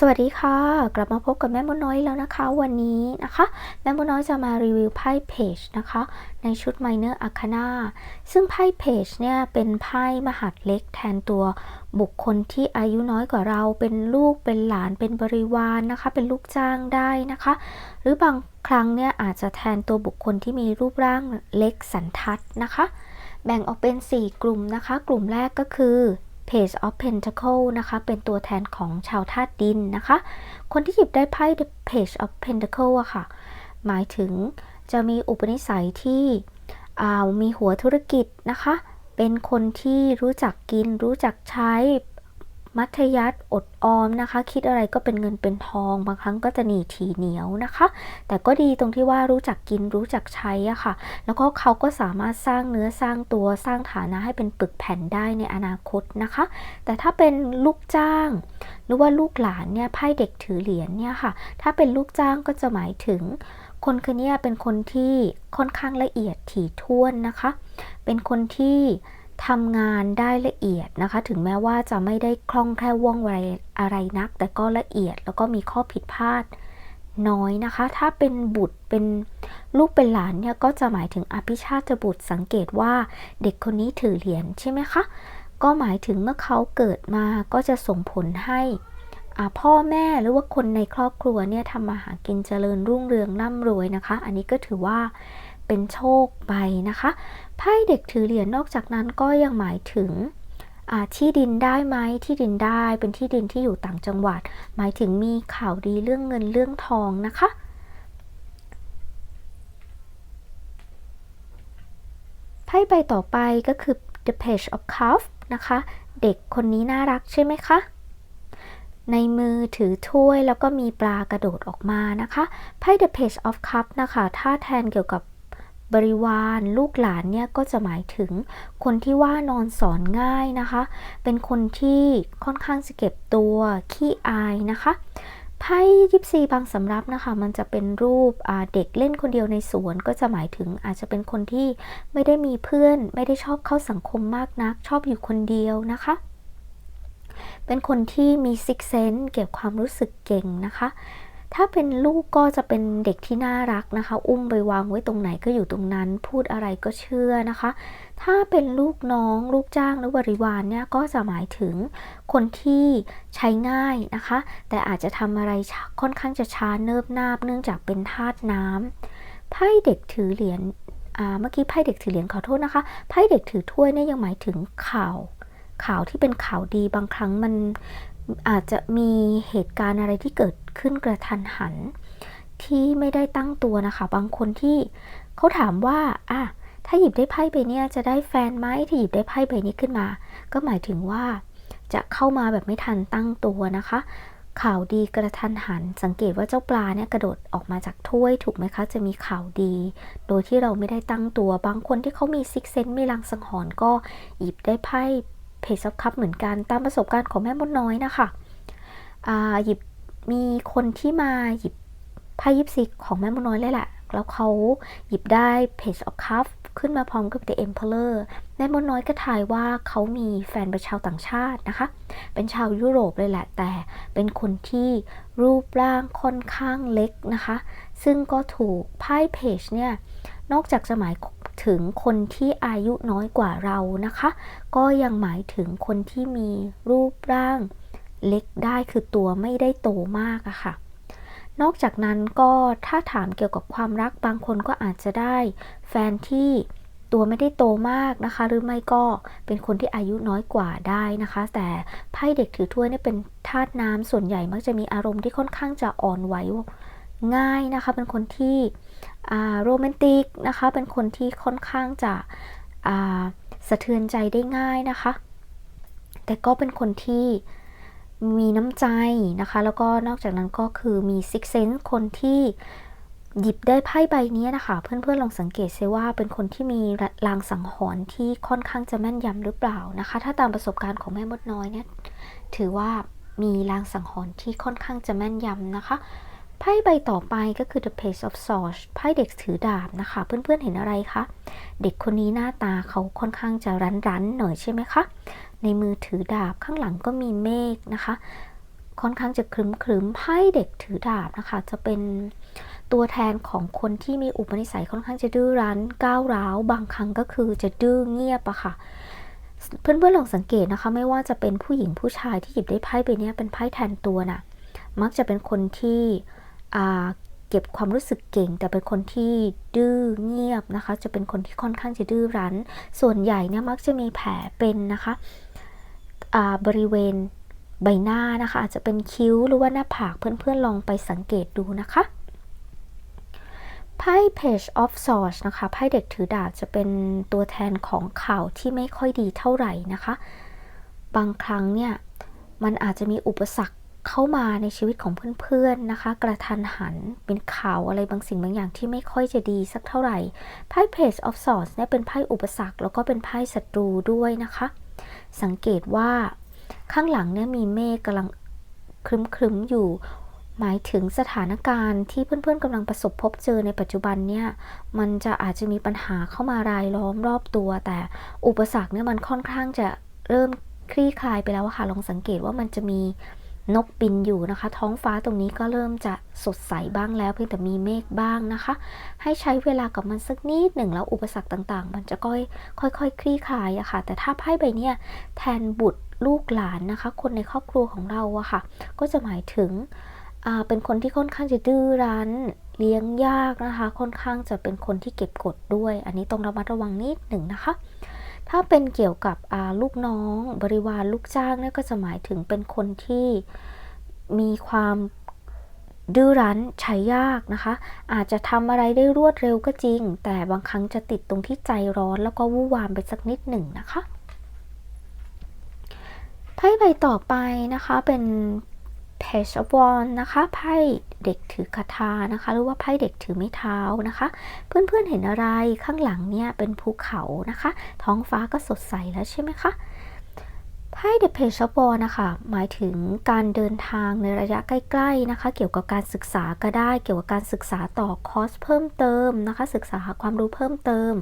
สวัสดีค่ะ กลับมาพบกับแม่มดน้อยแล้วนะคะ วันนี้นะคะ แม่มดน้อยจะมารีวิวไพ่เพจนะคะ ในชุด Minor Arcana ซึ่งไพ่เพจเนี่ยเป็นไพ่มหัดเล็กแทนตัวบุคคลที่อายุน้อยกว่าเราเป็นลูกเป็นหลานเป็นบริวารนนะคะ เป็นลูกจ้างได้นะคะ หรือบางครั้งเนี่ยอาจจะแทนตัวบุคคลที่มีรูปร่างเล็กสันทัดนะคะ แบ่งออกเป็น 4 กลุ่มนะคะ กลุ่มแรกก็คือ Page of Pentacle นะคะ เป็นตัวแทนของชาวธาตุดินนะคะ คนที่หยิบได้ไพ่ The Page of Pentacle อะค่ะ หมายถึงจะมีอุปนิสัยที่มีหัวธุรกิจนะคะ เป็นคนที่รู้จักกินรู้จักใช้ มัธยัติอดออมนะคะ คิดอะไรก็เป็นเงินเป็นทอง บางครั้งก็จะหนีทีเหนียวนะคะ แต่ก็ดีตรงที่ว่ารู้จักกินรู้จักใช้อะค่ะ แล้วก็เขาก็สามารถสร้างเนื้อสร้างตัวสร้างฐานะให้เป็นปึกแผ่นได้ในอนาคตนะคะ แต่ถ้าเป็นลูกจ้าง หรือว่าลูกหลานเนี่ยไพ่เด็กถือเหรียญเนี่ยค่ะ ถ้าเป็นลูกจ้างก็จะหมายถึงคนคนนี้เป็นคนที่ค่อนข้างละเอียดถี่ถ้วนนะคะ เป็นคนที่ ทำงานได้ละเอียดนะคะ ถึงแม้ว่าจะไม่ได้คล่องแคล่วว่องไวอะไรนัก แต่ก็ละเอียดแล้วก็มีข้อผิดพลาดน้อยนะคะ ถ้าเป็นบุตรเป็นลูกเป็นหลานเนี่ยก็จะหมายถึงอภิชาติบุตรสังเกตว่าเด็กคนนี้ถือเหรียญใช่ไหมคะ ก็หมายถึงเมื่อเขาเกิดมาก็จะส่งผลให้พ่อแม่หรือว่าคนในครอบครัวเนี่ยทำมาหากินเจริญรุ่งเรืองร่ำรวยนะคะ อันนี้ก็ถือว่าเป็นโชคไปนะคะ ไพ่เด็กถือเหรียญนอกจากนั้นก็ยังหมายถึงที่ดินได้ไหมที่ดินได้เป็นที่ดินที่อยู่ต่างจังหวัด หมายถึงมีข่าวดีเรื่องเงินเรื่องทองนะคะ ไพ่ใบต่อไปก็คือ the page of cups นะคะ เด็กคนนี้น่ารักใช่ไหมคะในมือถือถ้วยแล้วก็มีปลากระโดดออกมานะคะไพ่ the page of cups นะคะ ถ้าแทนเกี่ยวกับ บริวารลูกหลานเนี่ยก็จะหมายถึงคนที่ว่านอนสอนง่ายนะคะ เป็นคนที่ค่อนข้างจะเก็บตัวขี้อายนะคะไพ่ยิปซีบางสำรับนะคะ มันจะเป็นรูปเด็กเล่นคนเดียวในสวนก็จะหมายถึงอาจจะเป็นคนที่ไม่ได้มีเพื่อน ไม่ได้ชอบเข้าสังคมมากนัก ชอบอยู่คนเดียวนะคะ เป็นคนที่มีซิกเซนเก็บความรู้สึกเก่งนะคะ ถ้าเป็นลูกก็จะเป็นเด็กที่น่ารักนะคะ อุ้มไปวางไว้ตรงไหนก็อยู่ตรงนั้น พูดอะไรก็เชื่อนะคะ ถ้าเป็นลูกน้องลูกจ้างหรือบริวารเนี่ยก็จะหมายถึงคนที่ใช้ง่ายนะคะ แต่อาจจะทำอะไรค่อนข้างจะช้าเนิบนาบ เนื่องจากเป็นธาตุน้ำไพ่เด็กถือเหรียญเมื่อกี้ไพ่เด็กถือเหรียญขอโทษนะคะไพ่เด็กถือถ้วยเนี่ยยังหมายถึงข่าวข่าวที่เป็นข่าวดีบางครั้งมัน อาจจะมีเหตุการณ์อะไรที่เกิดขึ้นกระทันหัน ที่ไม่ได้ตั้งตัวนะคะ บางคนที่เขาถามว่าอะถ้าหยิบได้ไพ่ใบนี้จะได้แฟนไหมถ้าหยิบได้ไพ่ใบนี้ขึ้นมา ก็หมายถึงว่าจะเข้ามาแบบไม่ทันตั้งตัวนะคะ ข่าวดีกระทันหัน สังเกตว่าเจ้าปลาเนี่ยกระโดดออกมาจากถ้วยถูกไหมคะ จะมีข่าวดี โดยที่เราไม่ได้ตั้งตัว บางคนที่เขามีซิกเซนมีลังสังหรณ์ก็หยิบได้ไพ่ เพจซับคัพเหมือนกันตามประสบการณ์ของแม่มดน้อยนะคะหยิบมีคนที่มาหยิบไพ่ยิปซีของแม่มดน้อยเลยแหละแล้วเขาหยิบได้ Page of Cups ขึ้นมาพร้อมกับ The Emperor แม่มดน้อยก็ทายว่าเขามีแฟนเป็นชาวต่างชาตินะคะ เป็นชาวยุโรปเลยแหละ แต่เป็นคนที่รูปร่างค่อนข้างเล็กนะคะ ซึ่งก็ถูกไพ่เพจเนี่ย นอกจากจะหมาย ถึงคนที่อายุน้อยกว่าเรานะคะ ก็ยังหมายถึงคนที่มีรูปร่างเล็กได้คือตัวไม่ได้โตมากอะค่ะ นอกจากนั้นก็ถ้าถามเกี่ยวกับความรักบางคนก็อาจจะได้ แฟนที่ตัวไม่ได้โตมากนะคะ หรือไม่ก็เป็นคนที่อายุน้อยกว่าได้นะคะ แต่ไพ่เด็กถือถ้วยนี่เป็นธาตุน้ำส่วนใหญ่มักจะมีอารมณ์ที่ค่อนข้างจะอ่อนไหว ง่ายนะคะ เป็นคนที่โรแมนติกนะคะ เป็นคนที่ค่อนข้างจะสะเทือนใจได้ง่ายนะคะ แต่ก็เป็นคนที่มีน้ำใจนะคะ แล้วก็นอกจากนั้นก็คือมีซิกเซนคนที่หยิบได้ไพ่ใบนี้นะคะ เพื่อนๆลองสังเกตซิว่าเป็นคนที่มีลางสังหรณ์ที่ค่อนข้างจะแม่นยำหรือเปล่านะคะ ถ้าตามประสบการณ์ของแม่มดน้อยเนี่ยถือว่ามีลางสังหรณ์ที่ค่อนข้างจะแม่นยำนะคะ ไพ่ใบต่อไปก็คือ the page of swords ไพ่เด็กถือดาบนะคะ เพื่อนๆเห็นอะไรคะ เด็กคนนี้หน้าตาเขาค่อนข้างจะรั้นๆหน่อยใช่ไหมคะ ในมือถือดาบข้างหลังก็มีเมฆนะคะ ค่อนข้างจะครึมครึมๆไพ่เด็กถือดาบนะคะ จะเป็นตัวแทนของคนที่มีอุปนิสัยค่อนข้างจะดื้อรั้น ก้าวร้าว บางครั้งก็คือจะดื้อเงียบอะค่ะ เพื่อนๆลองสังเกตนะคะ ไม่ว่าจะเป็นผู้หญิงผู้ชายที่หยิบได้ไพ่ใบเนี้ยเป็นไพ่แทนตัวน่ะ มักจะเป็นคนที่ เก็บความรู้สึกเก่ง แต่เป็นคนที่ดื้อเงียบนะคะ จะเป็นคนที่ค่อนข้างจะดื้อรั้น ส่วนใหญ่เนี่ยมักจะมีแผลเป็นนะคะบริเวณใบหน้านะคะ อาจจะเป็นคิ้วหรือว่าหน้าผากเพื่อนๆลองไปสังเกตดูนะคะไพ่ Page of Swords นะคะไพ่เด็กถือดาบจะเป็นตัวแทนของข่าวที่ไม่ค่อยดีเท่าไหร่นะคะ บางครั้งเนี่ย มันอาจจะมีอุปสรรค เข้ามาในชีวิตของเพื่อนๆนะคะ กระทันหันเป็นข่าวอะไรบางสิ่งบางอย่างที่ไม่ค่อยจะดีสักเท่าไหร่ไพ่ Page of Swords เนี่ยเป็นไพ่อุปสรรค แล้วก็เป็นไพ่ศัตรูด้วยนะคะ สังเกตว่าข้างหลังเนี่ยมีเมฆกำลังครึ้มๆอยู่ หมายถึงสถานการณ์ที่เพื่อนๆกำลังประสบพบเจอในปัจจุบันเนี่ยมันจะอาจจะมีปัญหาเข้ามารายล้อมรอบตัว แต่อุปสรรคเนี่ยมันค่อนข้างจะเริ่มคลี่คลายไปแล้วค่ะลองสังเกตว่ามันจะมี นกบินอยู่นะคะ ท้องฟ้าตรงนี้ก็เริ่มจะสดใสบ้างแล้ว เพียงแต่มีเมฆบ้างนะคะ ให้ใช้เวลากับมันสักนิดหนึ่งแล้วอุปสรรคต่าง ๆ มันจะค่อยค่อยๆคลี่คลายอะค่ะ แต่ถ้าไพ่ใบเนี้ยแทนบุตรลูกหลานนะคะ คนในครอบครัวของเราอะค่ะ ก็จะหมายถึงเป็นคนที่ค่อนข้างจะดื้อรั้นเลี้ยงยากนะคะ ค่อนข้างจะเป็นคนที่เก็บกดด้วย อันนี้ต้องระมัดระวังนิดหนึ่งนะคะ ถ้าเป็นเกี่ยวกับลูกน้อง บริวารลูกจ้างนี่ก็จะหมายถึงเป็นคนที่มีความดื้อรั้นใช้ยากนะคะ อาจจะทำอะไรได้รวดเร็วก็จริง แต่บางครั้งจะติดตรงที่ใจร้อนแล้วก็วู่วามไปสักนิดหนึ่งนะคะไพ่ใบต่อไปนะคะเป็น Page of Wands นะคะไพ่เด็กถือคาถานะคะหรือว่าไพ่เด็กถือไม้เท้านะคะ เพื่อนๆเห็นอะไรข้างหลังเนี่ยเป็นภูเขานะคะ ท้องฟ้าก็สดใสแล้วใช่ไหมคะไพ่ The Page of Wands นะคะหมายถึงการเดินทางในระยะใกล้ๆนะคะ เกี่ยวกับการศึกษาก็ได้ เกี่ยวกับการศึกษาต่อคอร์สเพิ่มเติมนะคะ ศึกษาหาความรู้เพิ่มเติม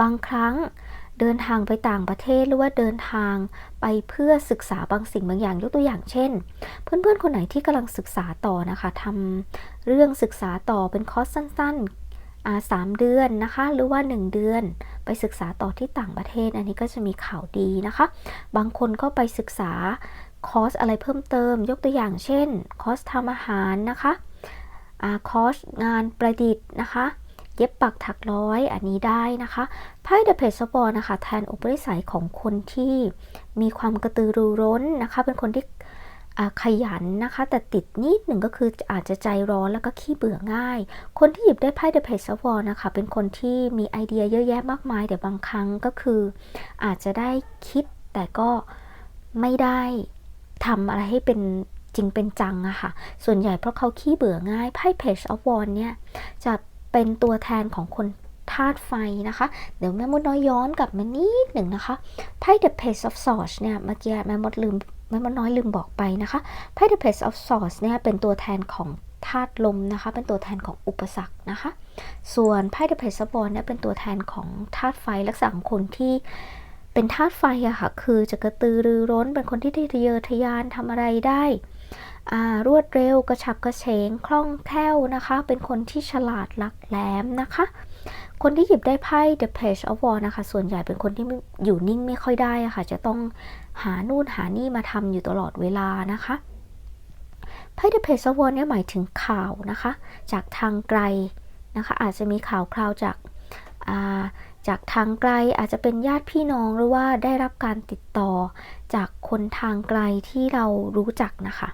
บางครั้ง เดินทางไปต่างประเทศหรือว่าเดินทางไปเพื่อศึกษาบางสิ่งบางอย่างยกตัวอย่างเช่น เพื่อนๆคนไหนที่กำลังศึกษาต่อนะคะทำเรื่องศึกษาต่อเป็นคอร์สสั้นๆสามเดือนนะคะ หรือว่า 1 เดือน ไปศึกษาต่อที่ต่างประเทศ อันนี้ก็จะมีข่าวดีนะคะ บางคนก็ไปศึกษาคอร์สอะไรเพิ่มเติม ยกตัวอย่างเช่น คอร์สทำอาหารนะคะอคอร์สงานประดิษฐ์นะคะ เย็บปักถักร้อยอันนี้ได้นะคะไพ่ The Page of Wands นะคะแทนอุปนิสัยของคนที่มีความกระตือรือร้นนะคะ เป็นคนที่ขยันนะคะ แต่ติดนิดหนึ่งก็คืออาจจะใจร้อนแล้วก็ขี้เบื่อง่าย คนที่หยิบได้ไพ่ The Page of Wands นะคะ เป็นคนที่มีไอเดียเยอะแยะมากมายแต่บางครั้งก็คือ อาจจะได้คิดแต่ก็ไม่ได้ทำอะไรให้เป็นจริงเป็นจังอะค่ะ ส่วนใหญ่เพราะเขาขี้เบื่อง่ายไพ่ Page of Wands เนี่ยจะ เป็นตัวแทนของคนธาตุไฟนะคะ เดี๋ยวแม่มดน้อยย้อนกลับมานิดหนึ่งนะคะไพ่ The Page of Swords เนี่ยเมื่อกี้แม่มดลืมแม่มดน้อยลืมบอกไปนะคะไพ่ The Page of Swords เนี่ยเป็นตัวแทนของธาตุลมนะคะ เป็นตัวแทนของอุปสรรคนะคะ ส่วนไพ่ The Page of Wands เนี่ยเป็นตัวแทนของธาตุไฟลักษณะของคนที่เป็นธาตุไฟอะค่ะ คือจะกระตือรือร้น เป็นคนที่ทะเยอทะยานทำอะไรได้ รวดเร็วกระฉับกระเฉงคล่องแคล่วนะคะ เป็นคนที่ฉลาดหลักแหลมนะคะ คนที่หยิบได้ไพ่ The Page of Wands นะคะ ส่วนใหญ่เป็นคนที่อยู่นิ่งไม่ค่อยได้ะค่ะ จะต้องหานู่นหานี่มาทำอยู่ตลอดเวลานะคะไพ่ The Page of Wands เนี่ยหมายถึงข่าวนะคะ จากทางไกลนะคะ อาจจะมีข่าวคราวจากจากทางไกลอาจจะเป็นญาติพี่น้องหรือว่าได้รับการติดต่อจากคนทางไกลที่เรารู้จักนะคะ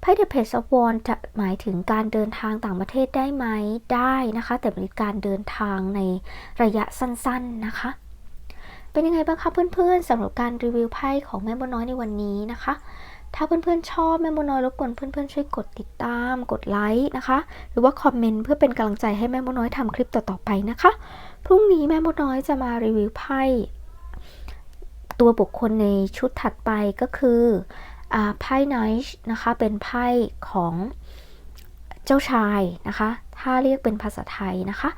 ไพ่ The Page of War จะหมายถึงการเดินทางต่างประเทศได้ไหมได้นะคะ แต่เป็นการเดินทางในระยะสั้นๆนะคะ เป็นยังไงบ้างคะเพื่อนๆสำหรับการรีวิวไพ่ของแม่บนน้อยในวันนี้นะคะ ถ้าเพื่อนๆชอบแม่มดน้อยรบกวนเพื่อนๆช่วยกดติดตามกดไลค์นะคะ หรือว่าคอมเมนต์เพื่อเป็นกำลังใจให้แม่มดน้อยทำคลิปต่อๆไปนะคะ พรุ่งนี้แม่มดน้อยจะมารีวิวไพ่ตัวบุคคลในชุดถัดไปก็คือ ไพ่ไนท์นะคะเป็นไพ่ของเจ้าชายนะคะ ถ้าเรียกเป็นภาษาไทยนะคะ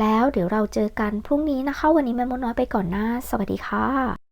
แล้วเดี๋ยวเราเจอกันพรุ่งนี้นะคะ วันนี้แม่มดน้อยไปก่อนนะ สวัสดีค่ะ